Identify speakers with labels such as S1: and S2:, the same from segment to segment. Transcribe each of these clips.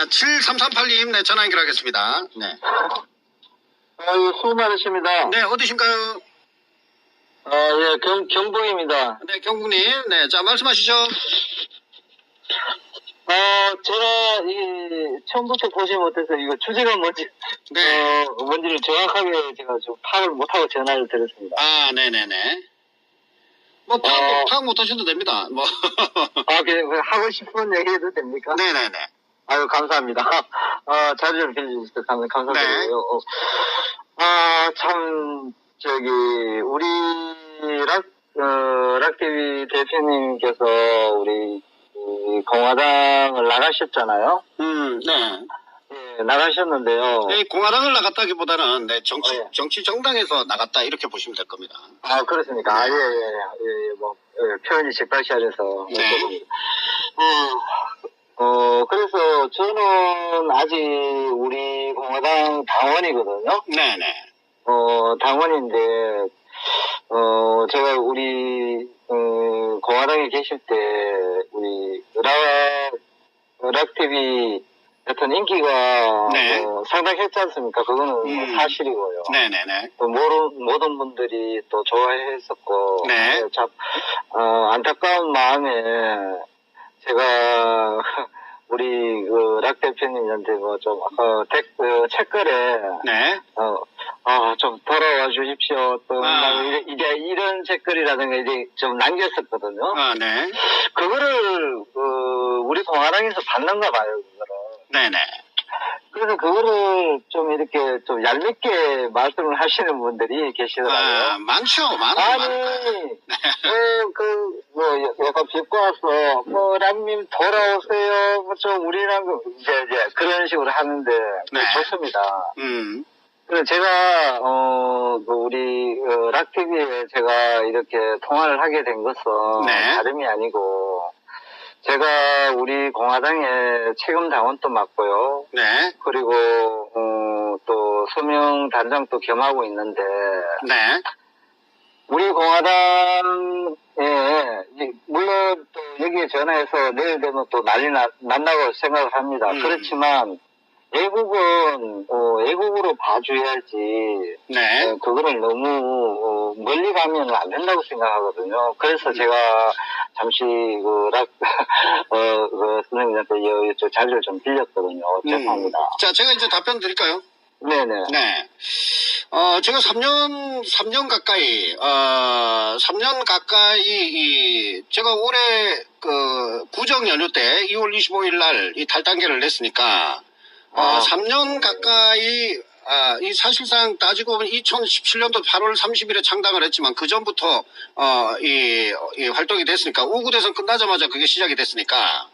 S1: 자, 7338님, 네, 전화 연결하겠습니다. 네.
S2: 아유, 수고 많으십니다.
S1: 네, 어디신가요?
S2: 아, 예, 경, 경봉입니다.
S1: 네, 경국님. 네, 자, 말씀하시죠.
S2: 아, 제가, 이, 처음부터 보지 못해서 이거 주제가 뭔지,
S1: 네.
S2: 어, 뭔지를 정확하게 제가 좀 파악을 못하고 전화를 드렸습니다.
S1: 아, 네네네. 뭐, 파악,
S2: 어.
S1: 파악 못하셔도 됩니다. 뭐.
S2: 아, 그냥 하고 싶은 얘기 해도 됩니까?
S1: 네네네.
S2: 아유, 감사합니다. 어, 자리를 빌려주셔서 감, 감사드리고요.
S1: 네.
S2: 어, 아, 참, 저기, 우리 락, 어, 락TV 대표님께서 우리, 이 공화당을 나가셨잖아요.
S1: 음, 네.
S2: 예, 나가셨는데요.
S1: 네, 공화당을 나갔다기보다는, 네, 정치,
S2: 어, 예.
S1: 정치 정당에서 나갔다, 이렇게 보시면 될 겁니다.
S2: 아, 그렇습니까? 아, 예, 예, 예, 예, 뭐, 예, 표현이 직발시하셔서.
S1: 네.
S2: 어, 어, 그래서 저는 아직 우리 공화당 당원이거든요.
S1: 네네.
S2: 어, 당원인데, 어, 제가 우리, 어, 공화당에 계실 때, 우리, 락, 락TV 같은 인기가,
S1: 네.
S2: 어, 상당했지 않습니까? 그거는 뭐
S1: 음.
S2: 사실이고요.
S1: 네네네.
S2: 또 모든, 모든 분들이 또 좋아했었고,
S1: 네.
S2: 어, 참, 어, 안타까운 마음에 제가 우리 그락 대표님한테 뭐 좀, 어, 책, 그 책글에,
S1: 네.
S2: 어, 아, 좀 돌아와 주십시오. 또,
S1: 아.
S2: 이제 이런 책글이라든가 이제 좀 남겼었거든요.
S1: 아, 네.
S2: 그거를, 그, 우리 공화당에서 받는가 봐요, 그거를.
S1: 네네.
S2: 그래서 그거를 좀 이렇게 좀 얄밉게 말씀을 하시는 분들이 계시더라고요.
S1: 아, 많죠. 많아요.
S2: 아니,
S1: 많아요.
S2: 그, 그, 뭐, 약간 빚고 와서, 뭐, 랑님 돌아오세요. 뭐, 좀, 우리랑, 그 이제, 이제, 그런 식으로 하는데,
S1: 네.
S2: 좋습니다.
S1: 음.
S2: 그래서 제가, 어, 그, 우리, 어, 락TV에 제가 이렇게 통화를 하게 된 것은,
S1: 네.
S2: 다름이 아니고, 제가 우리 공화당의 책임 당원도 맡고요.
S1: 네.
S2: 그리고, 어, 또, 서명 단장도 겸하고 있는데,
S1: 네.
S2: 우리 공화당에 물론 또 여기에 전화해서 내일 되면 또 난리 나, 난다고 생각을 합니다.
S1: 음.
S2: 그렇지만 애국은 어, 애국으로 봐줘야지
S1: 네.
S2: 어, 그거를 너무 어, 멀리 가면 안 된다고 생각하거든요. 그래서 제가 잠시 그 락 어, 그 선생님한테 여, 저 자리를 좀 빌렸거든요. 죄송합니다.
S1: 음. 자, 제가 이제 답변 드릴까요?
S2: 네네.
S1: 네. 어, 제가 3년, 3년 가까이, 어, 3년 가까이, 이, 제가 올해, 그, 구정 연휴 때 2월 25일 날 이 탈단계를 냈으니까, 어,
S2: 아.
S1: 3년 가까이, 아, 이 사실상 따지고 보면 2017년도 8월 30일에 창당을 했지만 그 전부터, 어, 이, 이 활동이 됐으니까, 5구 대선 끝나자마자 그게 시작이 됐으니까,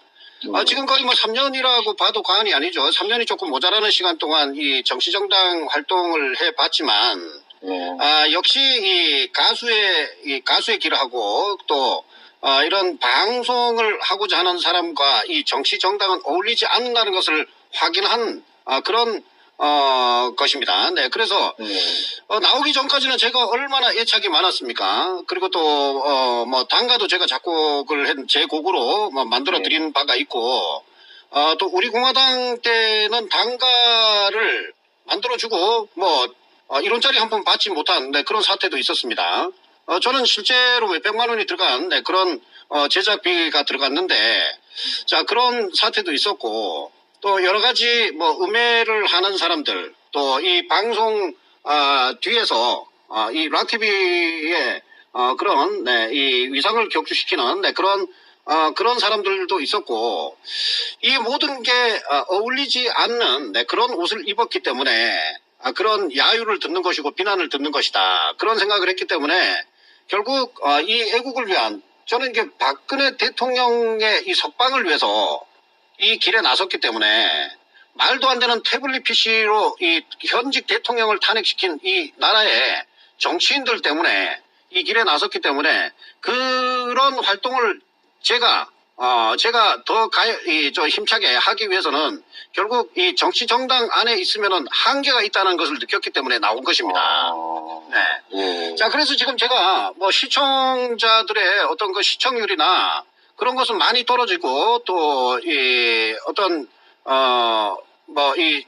S1: 아, 지금 거의 뭐 3년이라고 봐도 과언이 아니죠. 3년이 조금 모자라는 시간 동안 이 정치정당 활동을 해봤지만,
S2: 네.
S1: 아, 역시 이 가수의, 이 가수의 길을 하고 또, 어, 이런 방송을 하고자 하는 사람과 이 정치 정당은 어울리지 않는다는 것을 확인한 아, 그런, 어, 것입니다. 네. 그래서,
S2: 네.
S1: 어, 나오기 전까지는 제가 얼마나 애착이 많았습니까? 그리고 또, 어, 뭐, 단가도 제가 작곡을 한 제 곡으로 뭐 만들어 드린 바가 있고, 어, 또 우리 공화당 때는 단가를 만들어 주고, 뭐, 어, 이론짜리 한 번 받지 못한 네, 그런 사태도 있었습니다. 어, 저는 실제로 몇백만 원이 들어간 네, 그런 어, 제작비가 들어갔는데, 자, 그런 사태도 있었고, 또 여러 가지 뭐 음해를 하는 사람들, 또 이 방송 아, 뒤에서 아, 이 락TV의 어, 그런 네, 이 위상을 격추시키는 네, 그런 어, 그런 사람들도 있었고 이 모든 게 어, 어울리지 않는 네, 그런 옷을 입었기 때문에 아, 그런 야유를 듣는 것이고 비난을 듣는 것이다. 그런 생각을 했기 때문에 결국 어, 이 애국을 위한 저는 이게 박근혜 대통령의 이 석방을 위해서 이 길에 나섰기 때문에 말도 안 되는 태블릿 PC로 이 현직 대통령을 탄핵시킨 이 나라의 정치인들 때문에 이 길에 나섰기 때문에 그런 활동을 제가 어 제가 더 가, 이, 저 힘차게 하기 위해서는 결국 이 정치 정당 안에 있으면은 한계가 있다는 것을 느꼈기 때문에 나온 것입니다.
S2: 어,
S1: 네.
S2: 예.
S1: 자, 그래서 지금 제가 뭐 시청자들의 어떤 그 시청률이나 그런 것은 많이 떨어지고 또 이 어떤 어, 뭐, 이,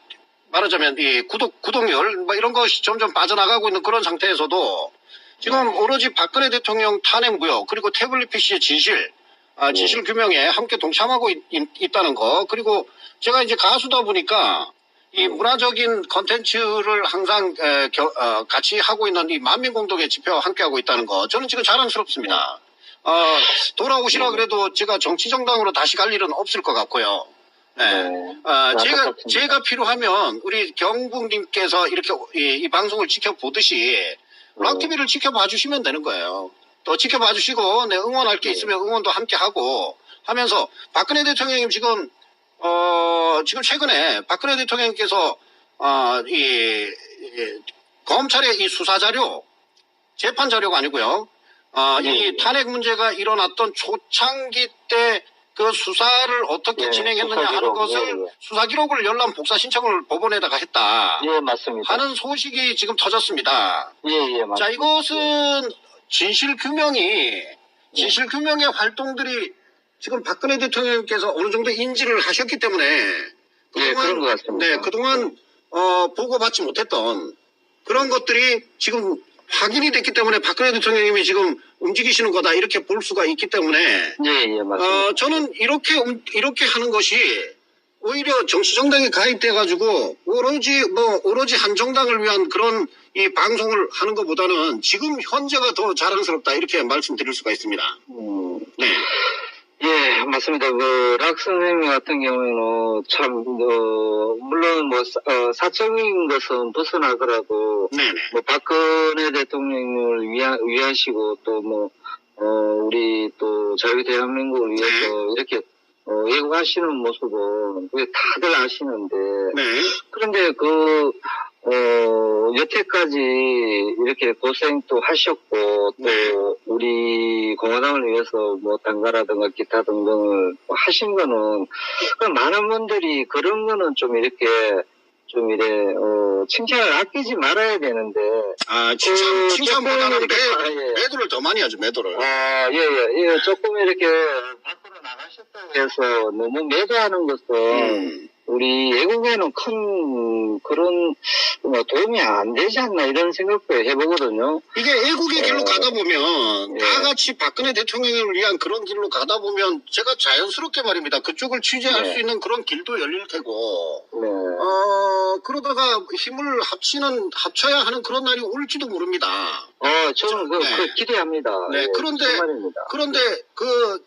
S1: 말하자면, 이 구독, 구독률, 뭐 이런 것이 점점 빠져나가고 있는 그런 상태에서도 지금 오로지 박근혜 대통령 탄핵 무효, 그리고 태블릿 PC의 진실, 아, 진실 규명에 함께 동참하고 있, 다는 거, 그리고 제가 이제 가수다 보니까 이 문화적인 컨텐츠를 항상 에, 겨- 어, 같이 하고 있는 이 만민공동의 지표와 함께 하고 있다는 거, 저는 지금 자랑스럽습니다. 어, 돌아오시라 그래도 제가 정치 정당으로 다시 갈 일은 없을 것 같고요. 네.
S2: 네.
S1: 아, 제가,
S2: 안타깝습니다.
S1: 제가 필요하면 우리 경국님께서 이렇게 이, 이 방송을 지켜보듯이 락TV를 지켜봐 주시면 되는 거예요. 또 지켜봐 주시고, 네, 응원할 게
S2: 네.
S1: 있으면 응원도 함께 하고 하면서 박근혜 대통령님 지금, 어, 지금 최근에 박근혜 대통령님께서, 어, 이, 이 검찰의 이 수사 자료, 재판 자료가 아니고요. 어,
S2: 네.
S1: 이 탄핵 문제가 일어났던 초창기 때 그 수사를 어떻게
S2: 네,
S1: 진행했느냐
S2: 수사
S1: 하는 것을
S2: 예, 예.
S1: 수사 기록을 열람 복사 신청을 법원에다가 했다
S2: 예, 맞습니다.
S1: 하는 소식이 지금 터졌습니다.
S2: 예, 예, 맞습니다.
S1: 자, 이것은 진실 규명이 진실 규명의 활동들이 지금 박근혜 대통령께서 어느 정도 인지를 하셨기 때문에
S2: 예, 그런 것 같습니다.
S1: 네, 그동안 어, 보고받지 못했던 그런 것들이 지금 확인이 됐기 때문에 박근혜 대통령님이 지금 움직이시는 거다 이렇게 볼 수가 있기 때문에
S2: 예, 예, 맞습니다.
S1: 어, 저는 이렇게 움- 이렇게 하는 것이 오히려 정치 정당에 가입돼 가지고 오로지 뭐 오로지 한 정당을 위한 그런 이 방송을 하는 것보다는 지금 현재가 더 자랑스럽다 이렇게 말씀드릴 수가 있습니다.
S2: 음,
S1: 네,
S2: 예, 맞습니다. 그, 락 선생님 같은 경우에는 참, 어, 물론 뭐, 사- 어, 사적인 것은 벗어나더라도,
S1: 네, 네,
S2: 뭐, 박근혜 대통령을 위하, 위하시고, 또 뭐, 어, 우리 또 자유 대한민국을 위해서 이렇게, 어, 애국하시는 모습은 그게 다들 아시는데,
S1: 네,
S2: 그런데 그, 어, 여태까지 이렇게 고생도 하셨고, 또
S1: 네.
S2: 우리 공화당을 위해서 뭐 단가라든가 기타 등등을 하신 거는, 그 많은 분들이 그런 거는 좀 이렇게, 좀 이래, 어, 칭찬을 아끼지 말아야 되는데,
S1: 아 칭찬
S2: 그
S1: 칭찬보다는
S2: 조금
S1: 매,
S2: 이렇게- 아, 예.
S1: 매도를 더 많이 하죠 매도를.
S2: 아, 예, 예, 예, 조금 이렇게 밖으로 나가셨다고 해서 너무 매도하는 것은,
S1: 음,
S2: 우리 외국에는 큰 그런 뭐 도움이 안 되지 않나 이런 생각도 해보거든요.
S1: 이게 애국의 길로
S2: 어,
S1: 가다 보면
S2: 예.
S1: 다 같이 박근혜 대통령을 위한 그런 길로 가다 보면 제가 자연스럽게 말입니다. 그쪽을 취재할
S2: 네.
S1: 수 있는 그런 길도 열릴 테고
S2: 네.
S1: 어, 그러다가 힘을 합치는, 합쳐야 하는 그런 날이 올지도 모릅니다.
S2: 어, 저는 그,
S1: 네.
S2: 그 기대합니다.
S1: 네,
S2: 예,
S1: 그런데-
S2: 정말입니다.
S1: 그런데 그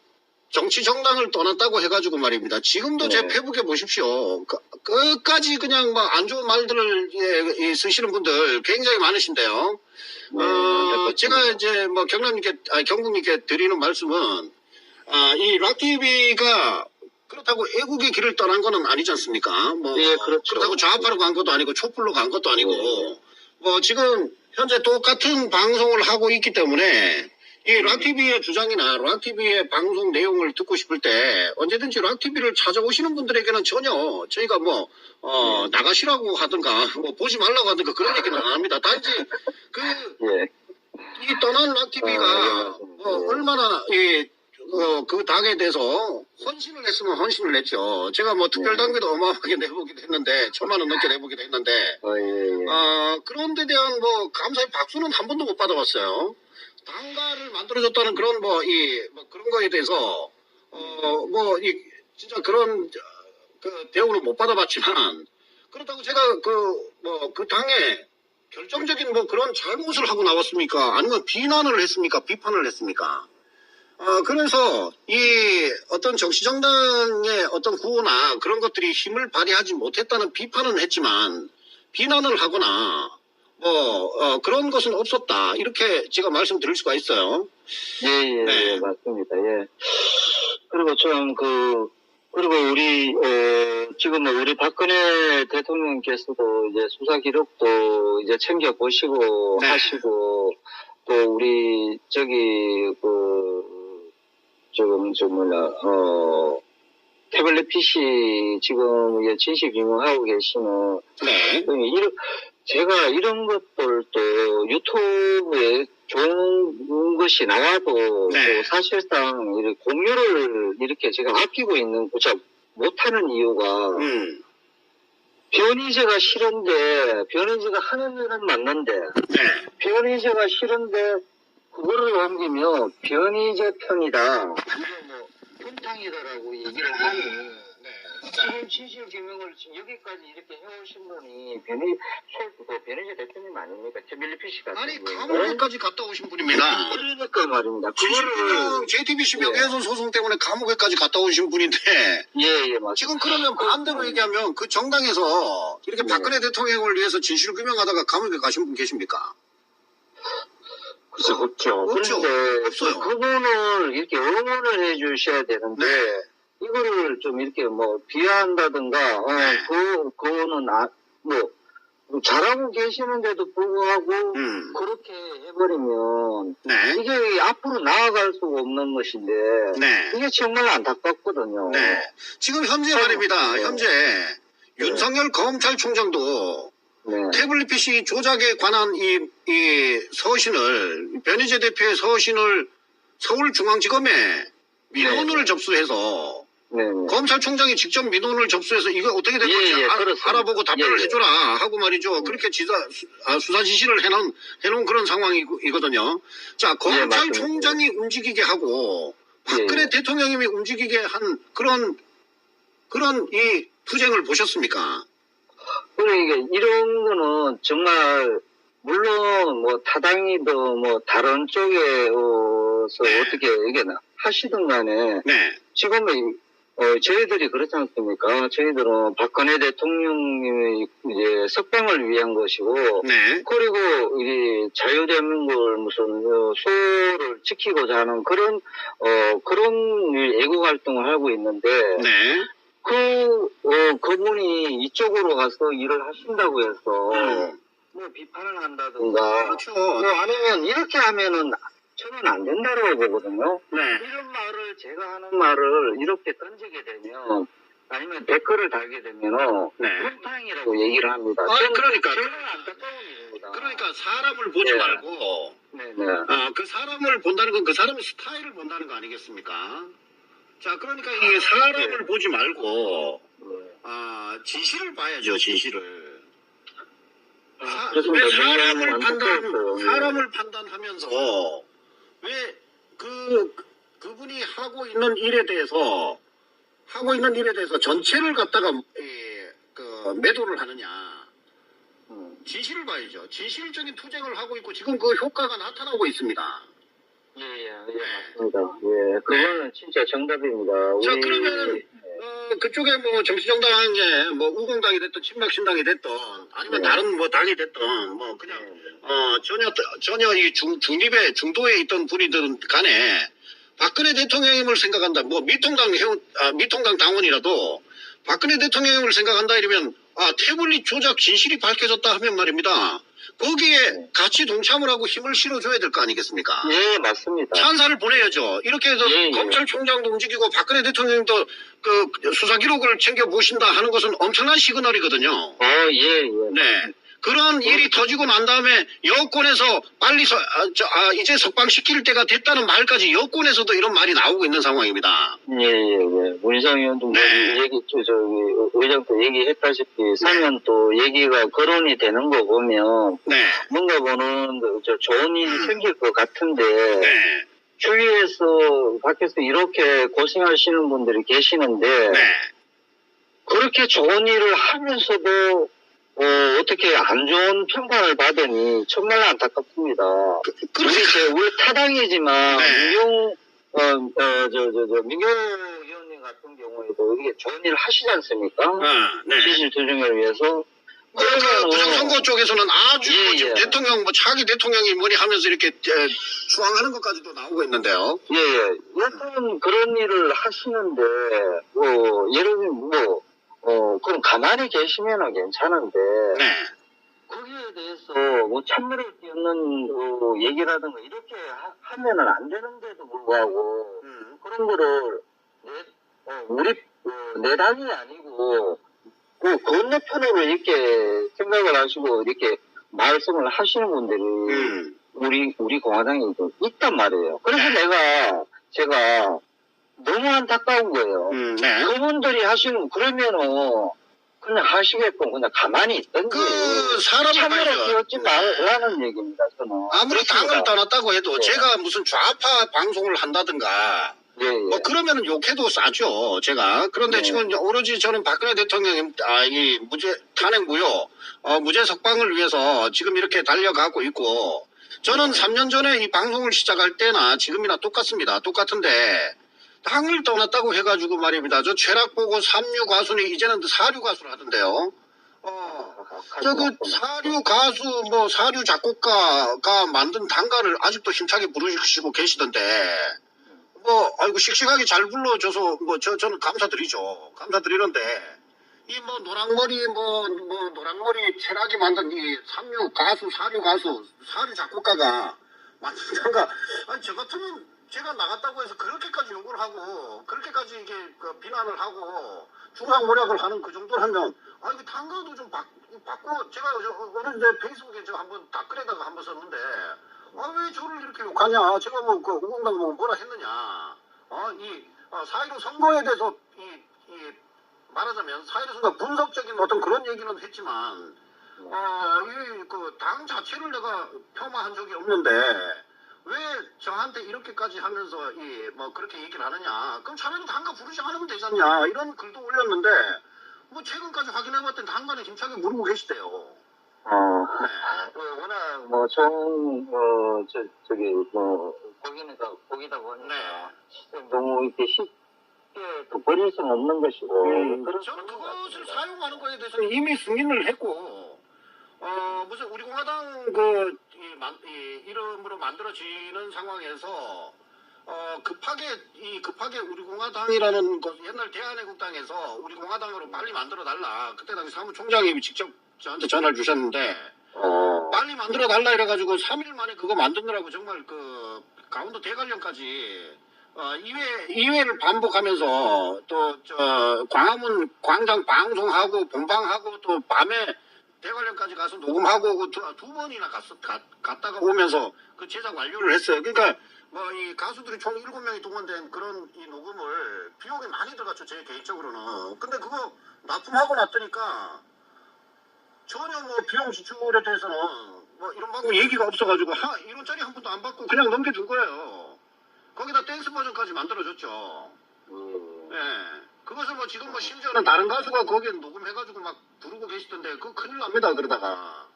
S1: 정치 정당을 떠났다고 해가지고 말입니다. 지금도 제
S2: 네.
S1: 페북에 보십시오. 그- 끝까지 그냥 막 안 좋은 말들을 예, 예, 쓰시는 분들 굉장히 많으신데요.
S2: 네,
S1: 어,
S2: 네,
S1: 제가 이제 뭐 경남님께, 아, 경국님께 드리는 말씀은, 아, 이 락TV가 그렇다고 애국의 길을 떠난 거는 아니지 않습니까? 뭐,
S2: 예, 그렇죠.
S1: 그렇다고 좌파로 간 것도 아니고 촛불로 간 것도 아니고,
S2: 네.
S1: 뭐 지금 현재 똑같은 방송을 하고 있기 때문에 이 락TV의 주장이나 락TV의 방송 내용을 듣고 싶을 때 언제든지 락TV를 찾아오시는 분들에게는 전혀 저희가 뭐, 어, 나가시라고 하든가, 뭐 보지 말라고 하든가 그런 얘기는 안 합니다. 단지 그
S2: 예.
S1: 이 떠난 락TV가
S2: 아, 예.
S1: 어,
S2: 예.
S1: 얼마나 이, 어, 그 당에 대해서 헌신을 했으면 헌신을 했죠. 제가 뭐 특별
S2: 네.
S1: 당비도 어마어마하게 내보기도 했는데 천만 원 넘게 내보기도 했는데
S2: 어, 예, 예.
S1: 어, 그런 데 대한 뭐 감사의 박수는 한 번도 못 받아봤어요. 당가를 만들어줬다는 그런 뭐 이 뭐 그런 거에 대해서 어 뭐 이 진짜 그런 저, 그 대우를 못 받아봤지만 그렇다고 제가 그 뭐 그 당에 결정적인 뭐 그런 잘못을 하고 나왔습니까? 아니면 비난을 했습니까? 비판을 했습니까? 어, 그래서 이 어떤 정치정당의 어떤 구호나 그런 것들이 힘을 발휘하지 못했다는 비판은 했지만 비난을 하거나 뭐 어, 그런 것은 없었다 이렇게 제가 말씀드릴 수가 있어요.
S2: 예, 예,
S1: 네.
S2: 예, 맞습니다. 예. 그리고 좀 그, 그리고 우리, 어, 지금 뭐 우리 박근혜 대통령께서도 이제 수사 기록도 이제 챙겨 보시고
S1: 네.
S2: 하시고, 또 우리, 저기, 그, 지금, 저 뭐냐, 어, 태블릿 PC 지금 이제 진실 규명하고 계시는
S1: 네.
S2: 그 이런, 제가 이런 것들도 유튜브에 좋은 것이 나와도
S1: 네.
S2: 또 사실상 이렇게 공유를 이렇게 제가 아끼고 있는 자, 못하는 이유가
S1: 음.
S2: 변희재가 싫은데 변희재가 하는 일은 맞는데
S1: 네.
S2: 변희재가 싫은데 그거를 옮기며 변희재 편이다. 뭐 편탕이다라고 얘기를 하니 진실 규명을 지금 여기까지 이렇게 해오신 분이 변희 그 변희재 대표님 아닙니까? 최밀리피 같은
S1: 아니. 감옥에까지 갔다 오신 분입니다.
S2: 그러니까 말입니다. 그거를
S1: JTBC
S2: 예.
S1: 명예훼손 소송 때문에 감옥에까지 갔다 오신 분인데
S2: 예예 맞습니다.
S1: 지금 그러면 반대로 얘기하면 그 정당에서 이렇게
S2: 네.
S1: 박근혜 대통령을 위해서 진실 규명하다가 감옥에 가신 분 계십니까?
S2: 글쎄 없죠.
S1: 없죠.
S2: 그런데
S1: 없어요.
S2: 그분을 이렇게 응원을 해주셔야 되는데
S1: 네.
S2: 이거를 좀 이렇게 뭐 비하한다든가 어,
S1: 네.
S2: 그 그거는 아, 뭐 잘하고 계시는데도 불구하고
S1: 음.
S2: 그렇게 해버리면
S1: 네.
S2: 이게 앞으로 나아갈 수가 없는 것인데
S1: 네.
S2: 이게 정말 안타깝거든요.
S1: 네. 지금 현재 말입니다.
S2: 네.
S1: 현재 윤석열 검찰총장도
S2: 네.
S1: 태블릿 PC 조작에 관한 이, 이 서신을, 변희재 대표의 서신을 서울중앙지검에 민원을
S2: 네.
S1: 접수해서
S2: 네. 네.
S1: 검찰총장이 직접 민원을 접수해서 이거 어떻게 될
S2: 예,
S1: 건지
S2: 예,
S1: 알-
S2: 그렇습니다.
S1: 알아보고 답변을
S2: 예, 예.
S1: 해줘라 하고 말이죠. 그렇게 지사, 수- 아, 수사 지시를 해놓은, 해놓은 그런 상황이거든요. 자, 검찰총장이 움직이게 하고 박근혜
S2: 예, 예.
S1: 대통령님이 움직이게 한 그런, 그런 이 투쟁을 보셨습니까?
S2: 그러니까 이런 거는 정말 물론 뭐 타당이도 뭐 다른 쪽에서
S1: 네.
S2: 어떻게 이게 하시든 간에
S1: 네.
S2: 지금은 어, 저희들이 그렇지 않습니까? 저희들은 박근혜 대통령님의 이제 석방을 위한 것이고
S1: 네.
S2: 그리고 이 자유대한민국을 무슨 어, 소를 지키고자 하는 그런 어 그런 애국 활동을 하고 있는데
S1: 네.
S2: 그, 어, 그분이 이쪽으로 가서 일을 하신다고 해서,
S1: 음.
S2: 뭐 비판을 한다든가,
S1: 그렇죠.
S2: 뭐 아니면 이렇게 하면은 저는 안 된다고 보거든요.
S1: 네.
S2: 이런 말을, 제가 하는 말을 이렇게 던지게 되면, 아니면 댓글을 달게 되면,
S1: 네.
S2: 편탕이라고 얘기를 합니다.
S1: 아, 그러니까. 그러니까 사람을 보지
S2: 네.
S1: 말고,
S2: 네네.
S1: 아, 그 사람을 본다는 건 그 사람의 스타일을 본다는 거 아니겠습니까? 자, 그러니까 이 사람을
S2: 네.
S1: 보지 말고,
S2: 네.
S1: 아, 진실을 봐야죠, 진실을. 사,
S2: 그렇습니다.
S1: 왜 사람을 판단.
S2: 네.
S1: 사람을 판단하면서, 왜 그, 그분이 하고 있는 일에 대해서, 하고 있는 일에 대해서 전체를 갖다가, 예, 그, 매도를 하느냐.
S2: 음.
S1: 진실을 봐야죠. 진실적인 투쟁을 하고 있고, 지금 그 효과가 나타나고 있습니다.
S2: 예, 예, 예,
S1: 네.
S2: 맞습니다. 예, 그거는 진짜 정답입니다.
S1: 자,
S2: 우리-
S1: 그러면은, 어, 그쪽에 뭐 정치정당에 뭐 우공당이 됐든 친박신당이 됐든 아니면
S2: 네.
S1: 다른 뭐 당이 됐든 뭐 그냥 어 전혀 전혀 이 중, 중립에 중도에 있던 분이든 간에 박근혜 대통령님을 생각한다 뭐 미통당 회원 아, 미통당 당원이라도 박근혜 대통령님을 생각한다 이러면 아 태블릿 조작 진실이 밝혀졌다 하면 말입니다 거기에 같이 동참을 하고 힘을 실어줘야 될 거 아니겠습니까?
S2: 예, 맞습니다.
S1: 찬사를 보내야죠. 이렇게 해서
S2: 예, 예.
S1: 검찰총장도 움직이고 박근혜 대통령도 그 수사 기록을 챙겨 보신다 하는 것은 엄청난 시그널이거든요.
S2: 어, 예, 예.
S1: 네. 그런 일이 터지고 난 다음에 여권에서 빨리 서, 아, 저, 아, 이제 석방시킬 때가 됐다는 말까지 여권에서도 이런 말이 나오고 있는 상황입니다.
S2: 예, 예, 예. 문희상 의원도 뭐
S1: 네.
S2: 얘기, 저, 저기, 의장도 얘기했다시피, 사면 또 얘기가 거론이 되는 거 보면,
S1: 네.
S2: 뭔가 보는, 그, 저, 좋은 일이 생길 것 같은데,
S1: 네.
S2: 주위에서, 밖에서 이렇게 고생하시는 분들이 계시는데,
S1: 네.
S2: 그렇게 좋은 일을 하면서도, 어, 어떻게 안 좋은 평판을 받으니 정말 안타깝습니다.
S1: 그,
S2: 우리,
S1: 그러니까.
S2: 저, 우리 타당이지만,
S1: 네.
S2: 민경, 어, 어, 저, 저, 저, 민경 의원님 같은 경우에도 이게 좋은 일을 하시지 않습니까?
S1: 아, 네.
S2: 시실 투쟁을 위해서.
S1: 그
S2: 그러면은,
S1: 부정 선거 쪽에서는 아주
S2: 예,
S1: 뭐 지금
S2: 예.
S1: 대통령 뭐 자기 대통령이 뭐니 하면서 이렇게 에, 수항하는 것까지도 나오고 있는데요.
S2: 예, 예. 여튼 그런 일을 하시는데, 뭐, 예를 들면, 뭐, 어, 그럼 가만히 계시면은 괜찮은데,
S1: 네.
S2: 거기에 대해서 뭐 찬물을 띄우는 어, 얘기라든가 이렇게 하, 면은안 되는데도 불구하고
S1: 음.
S2: 그런 거를 내, 어, 우리 어, 내 당이 아니고 그 건너편으로 이렇게 생각을 하시고 이렇게 말씀을 하시는 분들이
S1: 음.
S2: 우리 우리 공화당에 좀 있단 말이에요. 그래서
S1: 네.
S2: 내가 제가 너무 안타까운 거예요.
S1: 음, 네.
S2: 그분들이 하시는 그러면은 그냥 하시게끔 그냥 가만히 있든지
S1: 그 사람을
S2: 참여를. 끼얹지 말라는 얘기입니다. 저는
S1: 아무리 당을
S2: 그렇습니다.
S1: 떠났다고 해도
S2: 네.
S1: 제가 무슨 좌파 방송을 한다든가
S2: 예, 예.
S1: 뭐 그러면은 욕해도 싸죠 제가 그런데
S2: 네.
S1: 지금 오로지 저는 박근혜 대통령이 아, 이 무죄 탄핵 무효 어, 무죄 석방을 위해서 지금 이렇게 달려가고 있고 저는 3년 전에 이 방송을 시작할 때나 지금이나 똑같습니다 똑같은데 당을 떠났다고 해가지고 말입니다. 저 최락 보고 삼류 가수니 이제는 사류 가수를 하던데요. 어. 저그 사류 가수 뭐 사류 작곡가가 만든 단가를 아직도 힘차게 부르시고 계시던데 뭐 아이고 씩씩하게 잘 불러줘서 뭐 저 저는 감사드리죠. 감사드리는데 이 뭐 노랑머리 뭐뭐 노랑머리 체락이 만든 이 삼류 가수 사류 가수 사류 작곡가가 만든 단가 아니 저 같으면 제가 나갔다고 해서 그렇게까지 욕을 하고 그렇게까지 이게 그 비난을 하고 중앙모략을 하는 그 정도를 하면 아 이거 단가도 좀 바, 바꿔 제가 저 어느 날 페이스북에 저 한번 댓글에다가 한번 썼는데 아 왜 저를 이렇게 욕하냐? 제가 뭐그 우공당 뭐 뭐라 했느냐? 어이 어, 사이로 선거에 대해서 이, 이 말하자면 사이로 선거 분석적인 어떤 그런 얘기는 했지만 어이그당 자체를 내가 폄하한 적이 없는데 왜 저한테 이렇게까지 하면서 이 뭐 그렇게 얘기를 하느냐 그럼 차라리 단가 부르지 않으면 되잖냐 이런 글도 올렸는데 뭐 최근까지 확인해봤더니 단가는 힘차게 무르고 계시대요
S2: 어,
S1: 네.
S2: 그 워낙 뭐 좋은 어, 저, 저기 뭐 거기니까 거기다 보니까
S1: 네.
S2: 너무 이렇게 쉽게 또 버릴 수는 없는 것이고
S1: 음, 저는
S2: 것
S1: 그것을. 사용하는 거에 대해서는 이미 승인을 했고, 어, 무슨 우리 공화당 그, 이, 만- 이 이름으로 만들어지는 상황에서, 어, 급하게, 이 급하게 우리 공화당이라는 것, 옛날 대한애국당에서 우리 공화당으로 빨리 만들어 달라. 그때 당시 사무총장이 직접 저한테 전화를 주셨는데,
S2: 어,
S1: 빨리 만들어 달라 이래가지고 3일 만에 그거 만드느라고 정말 그 강원도 대관령까지 어, 이회 이회를 반복하면서 또 저 광화문 광장 방송하고 본방하고 또 밤에 대관령까지 가서 녹음하고 두, 두 번이나 갔어 가- 갔다가 오면서 그 제작 완료를 했어요. 그러니까 뭐 이 가수들이 총 일곱 명이 동원된 그런 이 녹음을 비용이 많이 들어갔죠 제 개인적으로는. 근데 그거 납품하고 났더니까 전혀 뭐 비용 지출에 대해서는 뭐 이런 방법 얘기가 없어가지고 하 1원짜리 한 푼도 안 받고 그냥 넘겨준 거예요. 거기다 댄스 버전까지 만들어줬죠.
S2: 음,
S1: 예. 그것을 뭐 지금 뭐 심지어는 다른 가수가 거기에 녹음해가지고 막 부르고 계시던데 그거 큰일 납니다 그러다가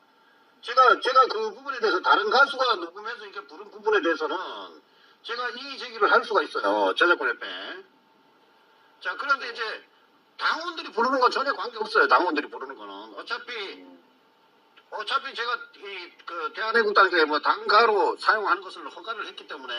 S1: 제가 제가 그 부분에 대해서 다른 가수가 녹음해서 이렇게 부른 부분에 대해서는 제가 이의 제기를 할 수가 있어요 저작권 협회. 자 그런데 이제 당원들이 부르는 건 전혀 관계 없어요 당원들이 부르는 거는 어차피 어차피 제가 이 그 대한애국당에 뭐 단가로 사용하는 것을 허가를 했기 때문에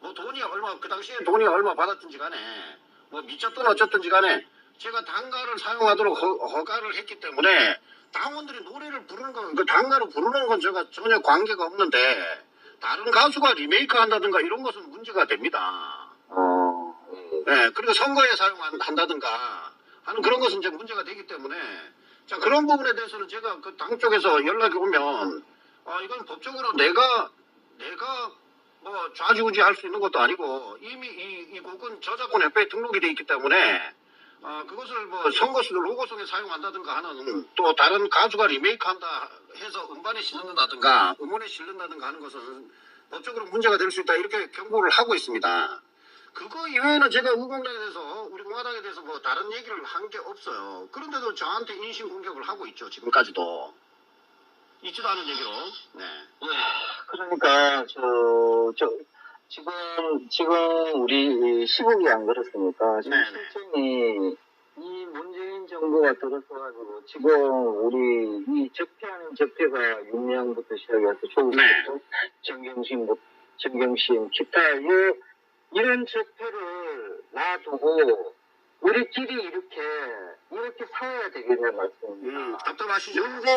S1: 뭐 돈이 얼마 그 당시에 돈이 얼마 받았든지 간에 뭐 미쳤든 어쨌든지 간에 제가 단가를 사용하도록 허, 허가를 했기 때문에 당원들이 노래를 부르는 건 그 단가로 부르는 건 제가 전혀 관계가 없는데 다른 가수가 리메이크 한다든가 이런 것은 문제가 됩니다.
S2: 어, 예.
S1: 예, 그리고 선거에 사용한다든가 하는 그런 것은 이제 문제가 되기 때문에 자 그런 부분에 대해서는 제가 그 당 쪽에서 연락이 오면 아 이건 법적으로 내가 내가 뭐 좌지우지 할 수 있는 것도 아니고 이미 이, 이 곡은 저작권 협회에 등록이 돼 있기 때문에 아 그것을 뭐 선거수 로고송에 사용한다든가 하는 또 다른 가수가 리메이크한다 해서 음반에 실는다든가 음원에 실는다든가 하는 것은 법적으로 문제가 될 수 있다 이렇게 경고를 하고 있습니다. 그거 이외에는 제가 우공당에 대해서 우리 공화당에 대해서 뭐 다른 얘기를 한 게 없어요. 그런데도 저한테 인신 공격을 하고 있죠. 지금까지도 있지도 않은 얘기로. 네.
S2: 그러니까 저, 저 지금 지금 우리 시국이 안 그렇습니까? 지금
S1: 네네.
S2: 실정이 이 문재인 정부가 들어서가지고 지금 우리 이 적폐하는 적폐가 6년부터 시작해서 조국부터
S1: 네.
S2: 정경심 정경심 기타 이 이런 적폐를 놔두고 우리끼리 이렇게 이렇게 살아야 되겠네 말씀입니다.
S1: 음, 답답하시죠?
S2: 문제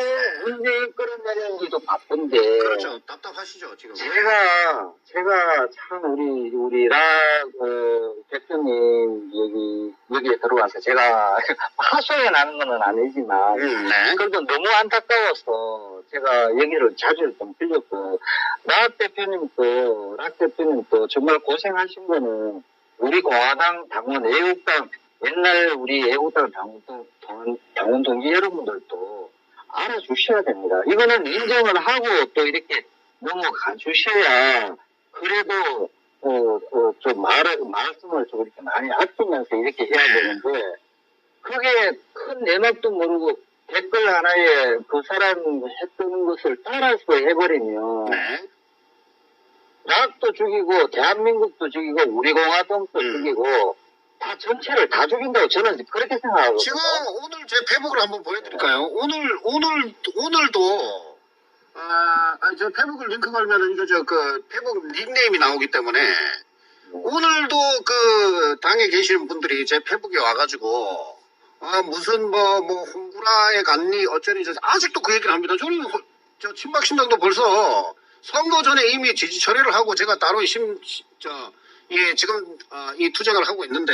S2: 문재인 끌어내리기도 바쁜데
S1: 그렇죠. 답답하시죠, 지금.
S2: 제가 제가 참 우리 우리 라 어, 대표님 여기 여기에 들어와서 제가 하소연 하는 건 아니지만
S1: 음, 네.
S2: 그래도 너무 안타까워서 제가 얘기를 자주 좀 빌렸고 락 대표님도 락 대표님도 정말 고생하신 거는 우리 공화당 당원 애국당 옛날 우리 애국당 당원, 당원, 당원 동지 여러분들도 알아주셔야 됩니다. 이거는 인정을 하고 또 이렇게 넘어가 주셔야 그래도 어, 어, 좀 말, 말씀을 좀 이렇게 많이 아끼면서 이렇게 해야
S1: 네.
S2: 되는데 그게 큰 내막도 모르고 댓글 하나에 그 사람 했던 것을 따라서 해버리면
S1: 네.
S2: 낙도 죽이고 대한민국도 죽이고 우리 공화당도
S1: 음.
S2: 죽이고 다 전체를 다 죽인다고 저는 그렇게 생각하거든요.
S1: 지금 오늘 제 페북을 한번 보여드릴까요? 오늘 오늘 오늘도 아, 저 페북을 링크 걸면은 이거 저 그 페북 닉네임이 나오기 때문에 오늘도 그 당에 계시는 분들이 제 페북에 와가지고 아 무슨 뭐뭐 홍구라에 갔니 어쩌니 저 아직도 그 얘기를 합니다. 저는 호- 저 친박 신당도 벌써 선거 전에 이미 지지 처리를 하고 제가 따로 심저 예, 지금 아, 이 투쟁을 하고 있는데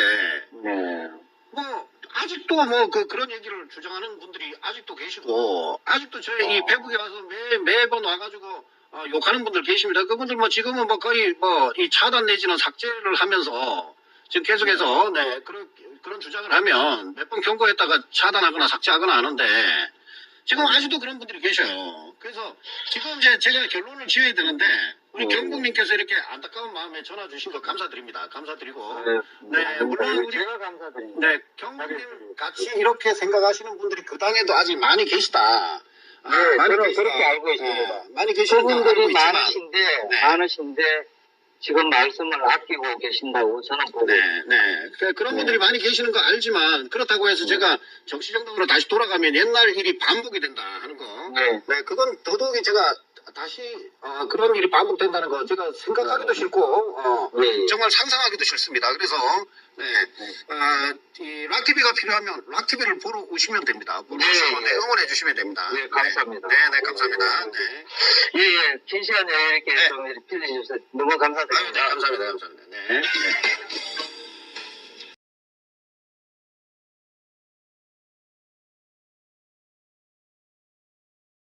S2: 네.
S1: 뭐 아직도 뭐 그 그런 얘기를 주장하는 분들이 아직도 계시고 아직도 저희 이 페북에 와서 매 매번 와가지고 어, 욕하는 분들 계십니다. 그분들 뭐 지금은 뭐 거의 뭐 이 차단 내지는 삭제를 하면서 지금 계속해서 네 그런 그런 주장을 하면 몇 번 경고했다가 차단하거나 삭제하거나 하는데 지금 아직도 그런 분들이 계셔요. 그래서 지금 이제 제가 결론을 지어야 되는데 우리
S2: 음.
S1: 경국님께서 이렇게 안타까운 마음에 전화 주신 거 감사드립니다. 감사드리고
S2: 네,
S1: 네, 물론 우리-
S2: 제가 감사드립니다.
S1: 네, 경국님 같이 이렇게 생각하시는 분들이 그 당에도 아직 많이 계시다. 아,
S2: 네,
S1: 많이
S2: 저는
S1: 계시다.
S2: 그렇게 알고 있습니다.
S1: 네, 많이 계시는 있지만,
S2: 많으신데
S1: 네.
S2: 많으신데 지금 말씀을 아끼고 계신다고 저는 보고
S1: 네, 네. 그- 그런
S2: 네.
S1: 분들이 많이 계시는 거 알지만 그렇다고 해서 제가 정치정당으로 다시 돌아가면 옛날 일이 반복이 된다 하는 거.
S2: 네.
S1: 네, 그건 더더욱이 제가 다시 어, 그런 일이 반복된다는 거 제가 생각하기도 싫고 어,
S2: 네.
S1: 정말 상상하기도 싫습니다. 그래서 네, 어, 이 락TV가 필요하면 락TV를 보러 오시면 됩니다. 보러
S2: 네,
S1: 오시면 네,
S2: 네.
S1: 응원해 주시면 됩니다.
S2: 네, 감사합니다.
S1: 네, 네, 감사합니다. 네.
S2: 예, 예. 긴 시간에 이렇게
S1: 네.
S2: 좀 이렇게 빌려주셔서 너무
S1: 아유, 네,
S2: 감사드립니다.
S1: 감사합니다. 감사합니다. 네. 네.